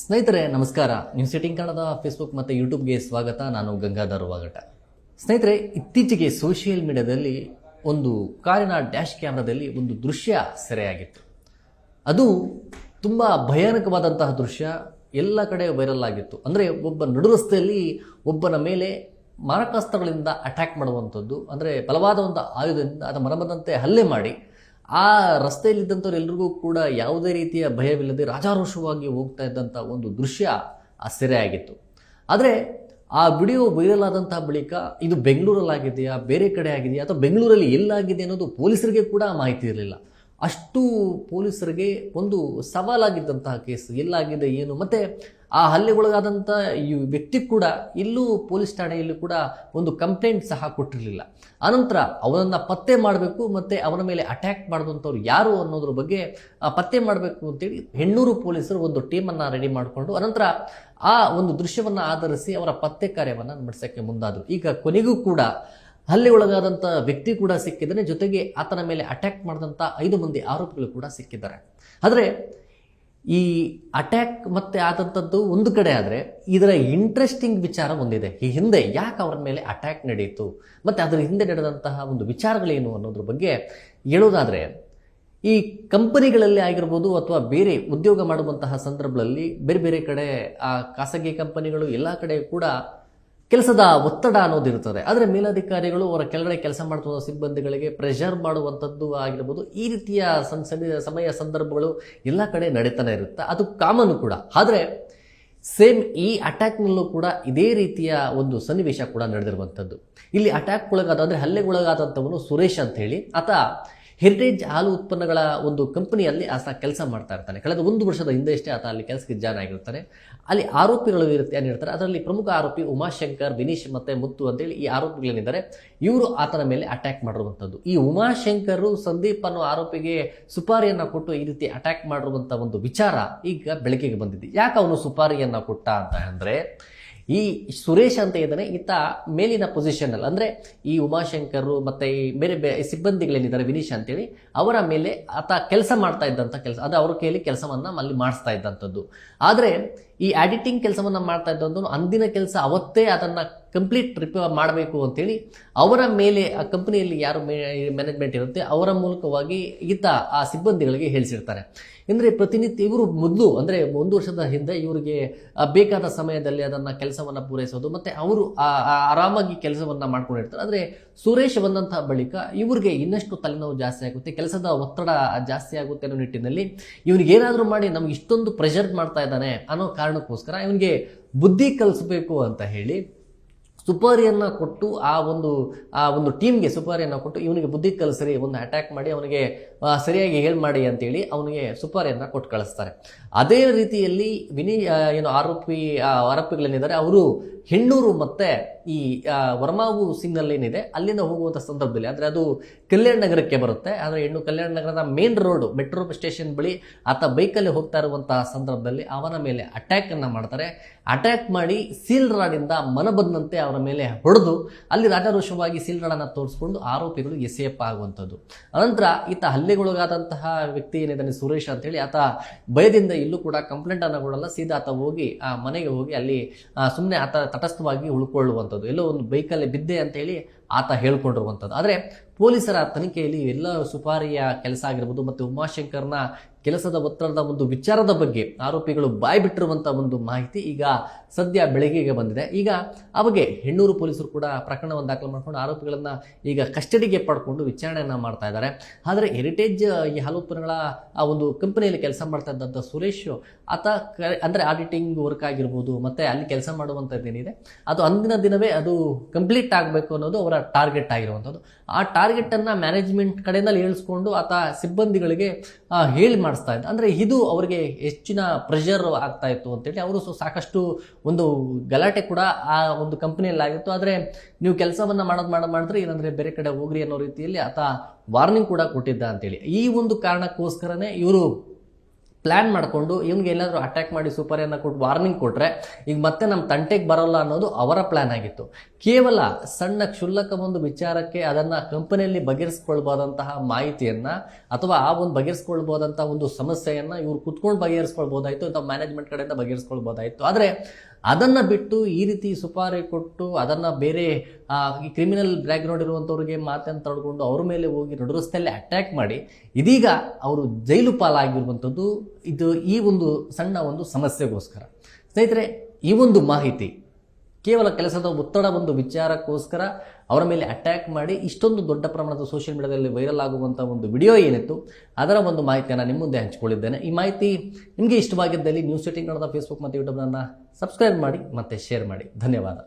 ಸ್ನೇಹಿತರೆ, ನಮಸ್ಕಾರ. New sitting ಕನ್ನಡದ ಫೇಸ್ಬುಕ್ ಮತ್ತು ಯೂಟ್ಯೂಬ್ಗೆ ಸ್ವಾಗತ. ನಾನು ಗಂಗಾಧರ್ ವಾಗಟ. ಸ್ನೇಹಿತರೆ, ಇತ್ತೀಚೆಗೆ ಸೋಷಿಯಲ್ ಮೀಡಿಯಾದಲ್ಲಿ ಒಂದು ಕಾರಿನ ಡ್ಯಾಶ್ ಕ್ಯಾಮ್ರಾದಲ್ಲಿ ಒಂದು ದೃಶ್ಯ ಸೆರೆಯಾಗಿತ್ತು. ಅದು ತುಂಬ ಭಯಾನಕವಾದಂತಹ ದೃಶ್ಯ. ಎಲ್ಲ ಕಡೆ ವೈರಲ್ ಆಗಿತ್ತು. ಅಂದರೆ ಒಬ್ಬ ನಡು ರಸ್ತೆಯಲ್ಲಿ ಒಬ್ಬನ ಮೇಲೆ ಮಾರಕಾಸ್ತ್ರಗಳಿಂದ ಅಟ್ಯಾಕ್ ಮಾಡುವಂಥದ್ದು. ಅಂದರೆ ಬಲವಾದ ಒಂದು ಆಯುಧದಿಂದ ಅದು ಮರಮದಂತೆ ಹಲ್ಲೆ ಮಾಡಿ ಆ ರಸ್ತೆಯಲ್ಲಿದ್ದಂಥವ್ರು ಎಲ್ರಿಗೂ ಕೂಡ ಯಾವುದೇ ರೀತಿಯ ಭಯವಿಲ್ಲದೆ ರಾಜಾರೋಷವಾಗಿ ಹೋಗ್ತಾ ಇದ್ದಂಥ ಒಂದು ದೃಶ್ಯ ಆ ಸೆರೆಯಾಗಿತ್ತು ಆದರೆ ಆ ವಿಡಿಯೋ ವೈರಲ್ ಆದಂತಹ ಬಳಿಕ ಇದು ಬೆಂಗಳೂರಲ್ಲಾಗಿದೆಯಾ, ಬೇರೆ ಕಡೆ ಆಗಿದೆಯಾ ಅಥವಾ ಬೆಂಗಳೂರಲ್ಲಿ ಎಲ್ಲಾಗಿದೆ ಅನ್ನೋದು ಪೊಲೀಸರಿಗೆ ಕೂಡ ಮಾಹಿತಿ ಇರಲಿಲ್ಲ. ಅಷ್ಟು ಪೊಲೀಸರಿಗೆ ಒಂದು ಸವಾಲಾಗಿದ್ದಂತಹ ಕೇಸ್. ಎಲ್ಲಾಗಿದೆ, ಏನು? ಮತ್ತೆ ಆ ಹಲ್ಲೆಗೊಳಗಾದಂಥ ಈ ವ್ಯಕ್ತಿ ಕೂಡ ಇಲ್ಲೂ ಪೊಲೀಸ್ ಠಾಣೆಯಲ್ಲಿ ಕೂಡ ಒಂದು ಕಂಪ್ಲೇಂಟ್ ಸಹ ಕೊಟ್ಟಿರಲಿಲ್ಲ. ಅನಂತರ ಅವನನ್ನು ಪತ್ತೆ ಮಾಡಬೇಕು, ಮತ್ತು ಅವನ ಮೇಲೆ ಅಟ್ಯಾಕ್ ಮಾಡಿದಂಥವ್ರು ಯಾರು ಅನ್ನೋದ್ರ ಬಗ್ಗೆ ಪತ್ತೆ ಮಾಡಬೇಕು ಅಂತೇಳಿ ಹೆಣ್ಣೂರು ಪೊಲೀಸರು ಒಂದು ಟೀಮನ್ನು ರೆಡಿ ಮಾಡಿಕೊಂಡು, ಅನಂತರ ಆ ಒಂದು ದೃಶ್ಯವನ್ನು ಆಧರಿಸಿ ಅವರ ಪತ್ತೆ ಕಾರ್ಯವನ್ನು ನಡೆಸೋಕ್ಕೆ ಮುಂದಾದರು. ಈಗ ಕೊನೆಗೂ ಕೂಡ ಹಲ್ಲೆಗೊಳಗಾದಂಥ ವ್ಯಕ್ತಿ ಕೂಡ ಸಿಕ್ಕಿದ್ದಾನೆ. ಜೊತೆಗೆ ಆತನ ಮೇಲೆ ಅಟ್ಯಾಕ್ ಮಾಡಿದಂಥ ಐದು ಮಂದಿ ಆರೋಪಿಗಳು ಕೂಡ ಸಿಕ್ಕಿದ್ದಾರೆ. ಆದರೆ ಈ ಅಟ್ಯಾಕ್ ಮತ್ತೆ ಆದಂಥದ್ದು ಒಂದು ಕಡೆ ಆದರೆ ಇದರ ಇಂಟ್ರೆಸ್ಟಿಂಗ್ ವಿಚಾರ ಒಂದಿದೆ. ಈ ಹಿಂದೆ ಯಾಕೆ ಅವರ ಮೇಲೆ ಅಟ್ಯಾಕ್ ನಡೆಯಿತು? ಮತ್ತು ಅದರ ಹಿಂದೆ ನಡೆದಂತಹ ಒಂದು ವಿಚಾರಗಳೇನು ಅನ್ನೋದ್ರ ಬಗ್ಗೆ ಹೇಳೋದಾದರೆ, ಈ ಕಂಪನಿಗಳಲ್ಲಿ ಆಗಿರ್ಬೋದು ಅಥವಾ ಬೇರೆ ಉದ್ಯೋಗ ಮಾಡುವಂತಹ ಸಂದರ್ಭಗಳಲ್ಲಿ ಬೇರೆ ಬೇರೆ ಕಡೆ ಆ ಖಾಸಗಿ ಕಂಪನಿಗಳು ಎಲ್ಲ ಕಡೆ ಕೂಡ ಕೆಲಸದ ಒತ್ತಡ ಅನ್ನೋದು ಇರ್ತದೆ ಆದರೆ ಮೇಲಧಿಕಾರಿಗಳು ಅವರ ಕೆಳಗಡೆ ಕೆಲಸ ಮಾಡ್ತಿರೋ ಸಿಬ್ಬಂದಿಗಳಿಗೆ ಪ್ರೆಷರ್ ಮಾಡುವಂಥದ್ದು ಆಗಿರ್ಬೋದು, ಈ ರೀತಿಯ ಸಮಯ ಸಂದರ್ಭಗಳು ಎಲ್ಲ ಕಡೆ ನಡೀತಾನೆ ಇರುತ್ತೆ. ಅದು ಕಾಮನ್ ಕೂಡ. ಆದರೆ ಸೇಮ್ ಈ ಅಟ್ಯಾಕ್ನಲ್ಲೂ ಕೂಡ ಇದೇ ರೀತಿಯ ಒಂದು ಸನ್ನಿವೇಶ ಕೂಡ ನಡೆದಿರುವಂಥದ್ದು. ಇಲ್ಲಿ ಅಟ್ಯಾಕ್ ಒಳಗಾದ ಅಂದರೆ ಹಲ್ಲೆಗೊಳಗಾದಂಥವನು ಸುರೇಶ್ ಅಂತ ಹೇಳಿ. ಆತ ಹೆರಿಟೇಜ್ ಹಾಲು ಉತ್ಪನ್ನಗಳ ಒಂದು ಕಂಪನಿಯಲ್ಲಿ ಆತ ಕೆಲಸ ಮಾಡ್ತಾ ಇರ್ತಾನೆ. ಕಳೆದ ಒಂದು ವರ್ಷದ ಹಿಂದೆಯಷ್ಟೇ ಆತ ಅಲ್ಲಿ ಕೆಲಸಕ್ಕೆ ಜಾನ್ ಆಗಿರ್ತಾನೆ. ಅಲ್ಲಿ ಆರೋಪಿಗಳು ಇರುತ್ತೆ ಏನಿರ್ತಾರೆ ಅದರಲ್ಲಿ ಪ್ರಮುಖ ಆರೋಪಿ ಉಮಾಶಂಕರ್, ವಿನೀಶ್ ಮತ್ತೆ ಮುತ್ತು ಅಂತೇಳಿ ಈ ಆರೋಪಿಗಳೇನಿದ್ದಾರೆ, ಇವರು ಆತನ ಮೇಲೆ ಅಟ್ಯಾಕ್ ಮಾಡಿರುವಂಥದ್ದು. ಈ ಉಮಾಶಂಕರ್ ಸಂದೀಪ್ ಅನ್ನೋ ಆರೋಪಿಗೆ ಸುಪಾರಿಯನ್ನು ಕೊಟ್ಟು ಈ ರೀತಿ ಅಟ್ಯಾಕ್ ಮಾಡಿರುವಂಥ ಒಂದು ವಿಚಾರ ಈಗ ಬೆಳಕಿಗೆ ಬಂದಿದೆ. ಯಾಕೆ ಅವನು ಸುಪಾರಿಯನ್ನು ಕೊಟ್ಟ ಅಂತ ಅಂದ್ರೆ ಈ ಸುರೇಶ್ ಅಂತ ಇದ್ದಾನೆ, ಈತ ಮೇಲಿನ ಪೊಸಿಷನ್ ಅಲ್ಲಿ. ಅಂದ್ರೆ ಈ ಉಮಾಶಂಕರ್ ಮತ್ತೆ ಈ ಬೇರೆ ಬೇರೆ ಸಿಬ್ಬಂದಿಗಳೇನಿದ್ದಾರೆ, ವಿನೀಶ್ ಅಂತೇಳಿ, ಅವರ ಮೇಲೆ ಆತ ಕೆಲಸ ಮಾಡ್ತಾ ಇದ್ದಂಥ ಕೆಲಸ, ಅದು ಅವ್ರ ಕೈಯಲ್ಲಿ ಕೆಲಸವನ್ನ ಅಲ್ಲಿ ಮಾಡಿಸ್ತಾ ಇದ್ದಂಥದ್ದು ಆದರೆ ಈ ಎಡಿಟಿಂಗ್ ಕೆಲಸವನ್ನ ಮಾಡ್ತಾ ಇದ್ದಂಥದ್ದು ಅಂದಿನ ಕೆಲಸ ಅವತ್ತೇ ಅದನ್ನ ಕಂಪ್ಲೀಟ್ ರಿಪೇರ್ ಮಾಡಬೇಕು ಅಂತೇಳಿ ಅವರ ಮೇಲೆ ಆ ಕಂಪ್ನಿಯಲ್ಲಿ ಯಾರು ಮ್ಯಾನೇಜ್ಮೆಂಟ್ ಇರುತ್ತೆ, ಅವರ ಮೂಲಕವಾಗಿ ಈತ ಆ ಸಿಬ್ಬಂದಿಗಳಿಗೆ ಹೇಳಿಸಿರ್ತಾರೆ. ಅಂದರೆ ಪ್ರತಿನಿತ್ಯ ಇವರು ಮೊದಲು, ಅಂದರೆ ಒಂದು ವರ್ಷದ ಹಿಂದೆ ಇವರಿಗೆ ಬೇಕಾದ ಸಮಯದಲ್ಲಿ ಅದನ್ನು ಕೆಲಸವನ್ನು ಪೂರೈಸೋದು, ಮತ್ತು ಅವರು ಆರಾಮಾಗಿ ಕೆಲಸವನ್ನು ಮಾಡ್ಕೊಂಡಿರ್ತಾರೆ. ಆದರೆ ಸುರೇಶ್ ಬಂದಂಥ ಬಳಿಕ ಇವರಿಗೆ ಇನ್ನಷ್ಟು ತಲೆನೋವು ಜಾಸ್ತಿ ಆಗುತ್ತೆ, ಕೆಲಸದ ಒತ್ತಡ ಜಾಸ್ತಿ ಆಗುತ್ತೆ ಅನ್ನೋ ನಿಟ್ಟಿನಲ್ಲಿ ಇವನಿಗೆ ಏನಾದರೂ ಮಾಡಿ ನಮ್ಗೆ ಇಷ್ಟೊಂದು ಪ್ರೆಷರ್ ಮಾಡ್ತಾ ಇದ್ದಾನೆ ಅನ್ನೋ ಕಾರಣಕ್ಕೋಸ್ಕರ ಇವನಿಗೆ ಬುದ್ಧಿ ಕಲಿಸ್ಬೇಕು ಅಂತ ಹೇಳಿ ಸುಪಾರಿಯನ್ನು ಕೊಟ್ಟು ಆ ಒಂದು ಆ ಒಂದು ಟೀಮ್ಗೆ ಸುಪಾರಿಯನ್ನು ಕೊಟ್ಟು ಇವನಿಗೆ ಬುದ್ಧಿ ಕಲಿಸ್ರಿ ಒಂದು ಅಟ್ಯಾಕ್ ಮಾಡಿ, ಅವನಿಗೆ ಸರಿಯಾಗಿ ಹೇಳಿ ಮಾಡಿ ಅಂತೇಳಿ ಅವನಿಗೆ ಸುಪಾರಿಯನ್ನು ಕೊಟ್ಟು ಕಳಿಸ್ತಾರೆ. ಅದೇ ರೀತಿಯಲ್ಲಿ ವಿನಿ ಏನು ಆರೋಪಿ ಆರೋಪಿಗಳೇನಿದ್ದಾರೆ, ಅವರು ಹೆಣ್ಣೂರು ಮತ್ತೆ ಈ ವರ್ಮಾವು ಸಿಗ್ನಲ್ ಏನಿದೆ, ಅಲ್ಲಿಂದ ಹೋಗುವಂಥ ಸಂದರ್ಭದಲ್ಲಿ, ಅಂದರೆ ಅದು ಕಲ್ಯಾಣ ನಗರಕ್ಕೆ ಬರುತ್ತೆ. ಆದರೆ ಹೆಣ್ಣು ಕಲ್ಯಾಣ ನಗರದ ಮೇನ್ ರೋಡ್ ಮೆಟ್ರೋ ಸ್ಟೇಷನ್ ಬಳಿ ಆತ ಬೈಕಲ್ಲಿ ಹೋಗ್ತಾ ಇರುವಂತಹ ಸಂದರ್ಭದಲ್ಲಿ ಅವನ ಮೇಲೆ ಅಟ್ಯಾಕ್ ಅನ್ನ ಮಾಡ್ತಾರೆ. ಅಟ್ಯಾಕ್ ಮಾಡಿ ಸೀಲ್ ರಾಡಿಂದ ಮನ ಬಂದಂತೆ ಅವರ ಮೇಲೆ ಹೊಡೆದು, ಅಲ್ಲಿ ರಾಜಾರೋಷವಾಗಿ ಸೀಲ್ ರಾಡನ್ನು ತೋರಿಸ್ಕೊಂಡು ಆರೋಪಿಗಳು ಎಸೆಯಪ್ಪ ಆಗುವಂಥದ್ದು. ಅನಂತರ ಈತ ಹಲ್ಲೆಗೊಳಗಾದಂತಹ ವ್ಯಕ್ತಿ ಏನಿದ್ದಾನೆ, ಸುರೇಶ್ ಅಂತೇಳಿ, ಆತ ಭಯದಿಂದ ಇಲ್ಲೂ ಕೂಡ ಕಂಪ್ಲೇಂಟ್ ಅನ್ನ ಕೊಡಲ್ಲ, ಸೀದಾ ಆತ ಹೋಗಿ, ಆ ಮನೆಗೆ ಹೋಗಿ ಅಲ್ಲಿ ಸುಮ್ಮನೆ ಆತ ತಟಸ್ಥವಾಗಿ ಉಳ್ಕೊಳ್ಳುವಂಥದ್ದು ಎಲ್ಲೋ ಒಂದು ಬೈಕಲ್ಲಿ ಬಿದ್ದೆ ಅಂತೇಳಿ ಆತ ಹೇಳ್ಕೊಂಡಿರುವಂಥದ್ದು. ಆದರೆ ಪೊಲೀಸರ ತನಿಖೆಯಲ್ಲಿ ಎಲ್ಲ ಸುಪಾರಿಯ ಕೆಲಸ ಆಗಿರ್ಬೋದು, ಮತ್ತು ಉಮಾಶಂಕರ್ನ ಕೆಲಸದ ಒತ್ತಡದ ಒಂದು ವಿಚಾರದ ಬಗ್ಗೆ ಆರೋಪಿಗಳು ಬಾಯಿ ಬಿಟ್ಟಿರುವಂಥ ಒಂದು ಮಾಹಿತಿ ಈಗ ಸದ್ಯ ಬೆಳಕಿಗೆ ಬಂದಿದೆ. ಈಗ ಅವಾಗೆ ಹೆಣ್ಣೂರು ಪೊಲೀಸರು ಕೂಡ ಪ್ರಕರಣವನ್ನು ದಾಖಲು ಮಾಡಿಕೊಂಡು ಆರೋಪಿಗಳನ್ನು ಈಗ ಕಸ್ಟಡಿಗೆ ಪಡ್ಕೊಂಡು ವಿಚಾರಣೆಯನ್ನು ಮಾಡ್ತಾ ಇದ್ದಾರೆ. ಆದರೆ ಹೆರಿಟೇಜ್ ಈ ಹಾಲು ಉತ್ಪನ್ನಗಳ ಆ ಒಂದು ಕಂಪನಿಯಲ್ಲಿ ಕೆಲಸ ಮಾಡ್ತಾ ಇದ್ದಂಥ ಸುರೇಶ್, ಆತ ಅಂದರೆ ಆಡಿಟಿಂಗ್ ವರ್ಕ್ ಆಗಿರ್ಬೋದು, ಮತ್ತು ಅಲ್ಲಿ ಕೆಲಸ ಮಾಡುವಂಥದ್ದೇನಿದೆ ಅದು ಅಂದಿನ ದಿನವೇ ಅದು ಕಂಪ್ಲೀಟ್ ಆಗಬೇಕು ಅನ್ನೋದು ಅವರ ಟಾರ್ಗೆಟ್ ಆಗಿರುವಂಥದ್ದು. ಆ ಟಾರ್ಗೆಟನ್ನು ಮ್ಯಾನೇಜ್ಮೆಂಟ್ ಕಡೆಯಲ್ಲಿ ಹೇಳಿಸ್ಕೊಂಡು ಆತ ಸಿಬ್ಬಂದಿಗಳಿಗೆ ಹೇಳಿ ಮಾಡಿಸ್ತಾ ಇದ್ದ. ಅಂದರೆ ಇದು ಅವರಿಗೆ ಹೆಚ್ಚಿನ ಪ್ರೆಷರ್ ಆಗ್ತಾ ಇತ್ತು ಅಂತೇಳಿ ಅವರು ಸಾಕಷ್ಟು ಒಂದು ಗಲಾಟೆ ಕೂಡ ಆ ಒಂದು ಕಂಪ್ನಿಯಲ್ಲಿ ಆಗಿತ್ತು. ಆದರೆ ನೀವು ಕೆಲಸವನ್ನು ಮಾಡೋದು ಮಾಡೋದು ಮಾಡಿದ್ರೆ ಏನಂದರೆ ಬೇರೆ ಕಡೆ ಹೋಗ್ರಿ ಅನ್ನೋ ರೀತಿಯಲ್ಲಿ ಆತ ವಾರ್ನಿಂಗ್ ಕೂಡ ಕೊಟ್ಟಿದ್ದ ಅಂತೇಳಿ. ಈ ಒಂದು ಕಾರಣಕ್ಕೋಸ್ಕರನೇ ಇವರು ಪ್ಲ್ಯಾನ್ ಮಾಡಿಕೊಂಡು ಇವ್ನಿಗೆ ಎಲ್ಲಾದರೂ ಅಟ್ಯಾಕ್ ಮಾಡಿ ಸೂಪರನ್ನು ಕೊಟ್ಟು ವಾರ್ನಿಂಗ್ ಕೊಟ್ಟರೆ ಈಗ ಮತ್ತೆ ನಮ್ಮ ತಂಟೆಗೆ ಬರೋಲ್ಲ ಅನ್ನೋದು ಅವರ ಪ್ಲ್ಯಾನ್ ಆಗಿತ್ತು. ಕೇವಲ ಸಣ್ಣ ಕ್ಷುಲ್ಲಕ ಒಂದು ವಿಚಾರಕ್ಕೆ ಅದನ್ನು ಕಂಪನಿಯಲ್ಲಿ ಬಗೆಹರಿಸ್ಕೊಳ್ಬೋದಂತಹ ಮಾಹಿತಿಯನ್ನು ಅಥವಾ ಆ ಒಂದು ಬಗೆಹರಿಸ್ಕೊಳ್ಬೋದಂತಹ ಒಂದು ಸಮಸ್ಯೆಯನ್ನು ಇವ್ರು ಕುತ್ಕೊಂಡು ಬಗೆಹರಿಸ್ಕೊಳ್ಬೋದಾಯಿತು ಅಥವಾ ಮ್ಯಾನೇಜ್ಮೆಂಟ್ ಕಡೆಯಿಂದ ಬಗೆಹರಿಸ್ಕೊಳ್ಬೋದಾಯಿತು. ಆದರೆ ಅದನ್ನು ಬಿಟ್ಟು ಈ ರೀತಿ ಸುಪಾರಿ ಕೊಟ್ಟು ಅದನ್ನು ಬೇರೆ ಈ ಕ್ರಿಮಿನಲ್ ಬ್ಯಾಕ್ಗ್ರೌಂಡ್ ಇರುವಂಥವ್ರಿಗೆ ಮಾತನ್ನು ತಡ್ಕೊಂಡು ಅವ್ರ ಮೇಲೆ ಹೋಗಿ ನಡು ರಸ್ತೆಯಲ್ಲಿ ಅಟ್ಯಾಕ್ ಮಾಡಿ, ಇದೀಗ ಅವರು ಜೈಲು ಪಾಲಾಗಿರುವಂಥದ್ದು ಇದು ಈ ಒಂದು ಸಣ್ಣ ಒಂದು ಸಮಸ್ಯೆಗೋಸ್ಕರ. ಸ್ನೇಹಿತರೆ, ಈ ಒಂದು ಮಾಹಿತಿ ಕೇವಲ ಕೆಲಸದ ಒತ್ತಡ ಒಂದು ವಿಚಾರಕ್ಕೋಸ್ಕರ ಅವರ ಮೇಲೆ ಅಟ್ಯಾಕ್ ಮಾಡಿ ಇಷ್ಟೊಂದು ದೊಡ್ಡ ಪ್ರಮಾಣದ ಸೋಷಿಯಲ್ ಮೀಡಿಯಾದಲ್ಲಿ ವೈರಲ್ ಆಗುವಂಥ ಒಂದು ವಿಡಿಯೋ ಏನಿತ್ತು, ಅದರ ಒಂದು ಮಾಹಿತಿಯನ್ನು ನಿಮ್ಮ ಮುಂದೆ ಹಂಚಿಕೊಳ್ಳಿದ್ದೇನೆ ಈ ಮಾಹಿತಿ ನಿಮಗೆ ಇಷ್ಟವಾಗಿದ್ದಲ್ಲಿ ನ್ಯೂಸ್ ಸೆಟ್ಟಿಂಗ್ ಕನ್ನಡ ಫೇಸ್ಬುಕ್ ಮತ್ತು ಯೂಟ್ಯೂಬ್ನನ್ನು ಸಬ್ಸ್ಕ್ರೈಬ್ ಮಾಡಿ ಮತ್ತು ಶೇರ್ ಮಾಡಿ. ಧನ್ಯವಾದ.